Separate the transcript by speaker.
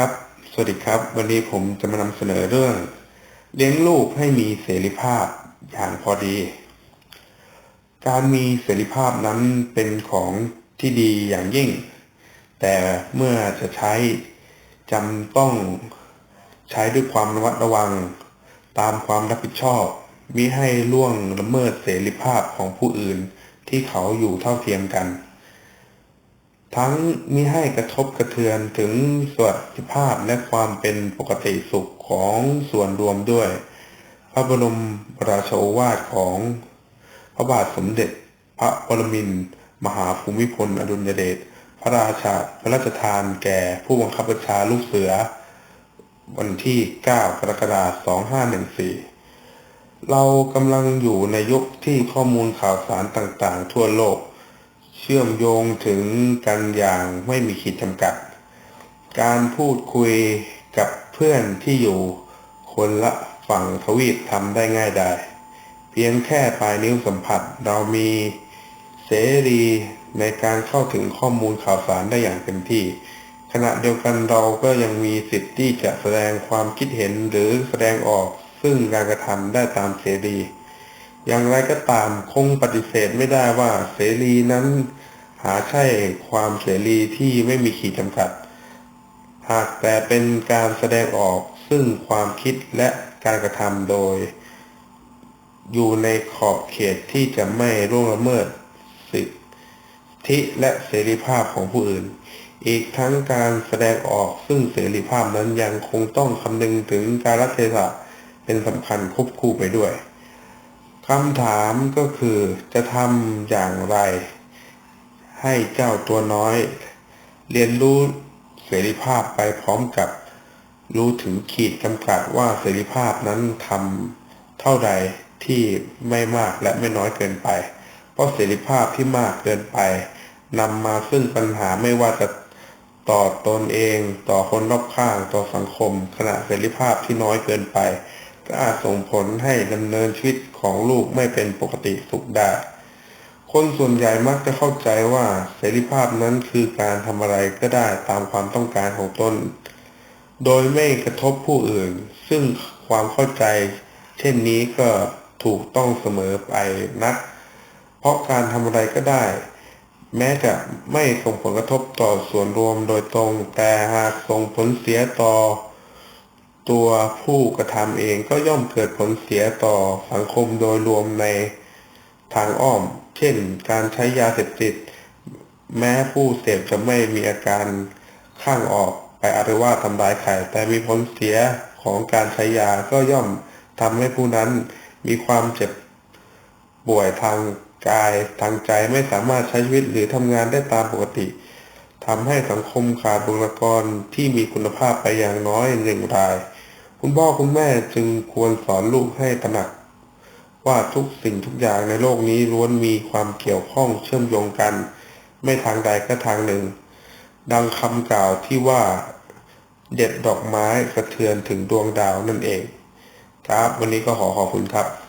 Speaker 1: ครับ สวัสดีครับ วันนี้ผมจะมานำเสนอเรื่อง เลี้ยงลูกให้มีเสรีภาพอย่างพอดี การมีเสรีภาพนั้นเป็นของที่ดีอย่างยิ่ง แต่เมื่อจะใช้จำต้องใช้ด้วยความระมัดระวัง ตามความรับผิดชอบมิให้ล่วงละเมิดเสรีภาพของผู้อื่นที่เขาอยู่เท่าเทียมกัน ทั้งมิให้กระทบกระเทือนถึงสวัสดิภาพและความเป็นปกติสุขของส่วนรวมด้วย พระบรมราโชวาทของพระบาทสมเด็จ พระปรมินทรมหาภูมิพลอดุลยเดชพระราชาพระราชทานแก่ผู้บังคับบัญชาลูกเสือ วันที่ 9 กรกฎาคม 2514 เรากำลังอยู่ในยุคที่ข้อมูลข่าวสารต่างๆ ทั่วโลก เชื่อมโยงถึงกันอย่างไม่มีขีดจำกัด การพูดคุยกับเพื่อนที่อยู่คนละฝั่งทวีปทำได้ง่ายดายเพียงแค่ปลายนิ้วสัมผัสเรามีเสรีในการเข้าถึงข้อมูลข่าวสารได้อย่างเต็มที่ ขณะเดียวกันเราก็ยังมีสิทธิ์ที่จะแสดงความคิดเห็นหรือแสดงออกซึ่งการกระทำได้ตามเสรี อย่างไรก็ตามคงปฏิเสธไม่ได้ว่าเสรีนั้นหาใช่ความเสรีที่ไม่มีขีดจำกัด หากแต่เป็นการแสดงออกซึ่งความคิดและการกระทำโดย อยู่ในขอบเขตที่จะไม่ร่วงละเมิดสิทธิและเสรีภาพของผู้อื่น อีกทั้งการแสดงออกซึ่งเสรีภาพนั้นยังคงต้องคำนึงถึงการรัเทศะเป็นสำคัญควบคู่ไปด้วย คำถามก็คือจะทำอย่างไร ให้เจ้าตัวน้อย เรียนรู้เสรีภาพไปพร้อมกับ รู้ถึงขีดจำกัดว่าเสรีภาพนั้นทำเท่าใดที่ไม่มากและไม่น้อยเกินไป เพราะเสรีภาพที่มากเกินไปนำมาซึ่งปัญหาไม่ว่าจะต่อตนเอง ต่อคนรอบข้างต่อสังคม ขณะเสรีภาพที่น้อยเกินไป ก็อาจส่งผลให้ดำเนินชีวิตของลูกไม่เป็นปกติสุขได้ คนส่วนใหญ่มักจะเข้าใจว่าเสรีภาพนั้นคือการทำอะไรก็ได้ตามความต้องการของตน โดยไม่กระทบผู้อื่น ซึ่งความเข้าใจ เช่นนี้ก็ถูกต้องเสมอไปนัก เพราะการทำอะไรก็ได้ แม้จะไม่ส่งผลกระทบต่อส่วนรวมโดยตรง แต่หากส่งผลเสียต่อ ตัวผู้กระทำเองก็ย่อมเกิดผลเสียต่อสังคมโดยรวมในทางอ้อม เช่น การใช้ยาเสพติด แม้ผู้เสพจะไม่มีอาการข้างออกไปอารวาทำร้ายใครแต่มีผลเสียของการใช้ยาก็ย่อมทำให้ผู้นั้นมีความเจ็บป่วยทางกายทางใจไม่สามารถใช้ชีวิตหรือทำงานได้ตามปกติทำให้สังคมขาดบุคลากรที่มีคุณภาพไปอย่างน้อยหนึ่งราย คุณพ่อคุณแม่จึงควรสอนลูกให้ตระหนัก ว่าทุกสิ่งทุกอย่างในโลกนี้ล้วนมีความเกี่ยวข้องเชื่อมโยงกัน ไม่ทางใดก็ทางหนึ่ง ดังคำกล่าวที่ว่าเด็ดดอกไม้กระเทือนถึงดวงดาวนั่นเอง ครับ วันนี้ก็ขอขอบคุณครับ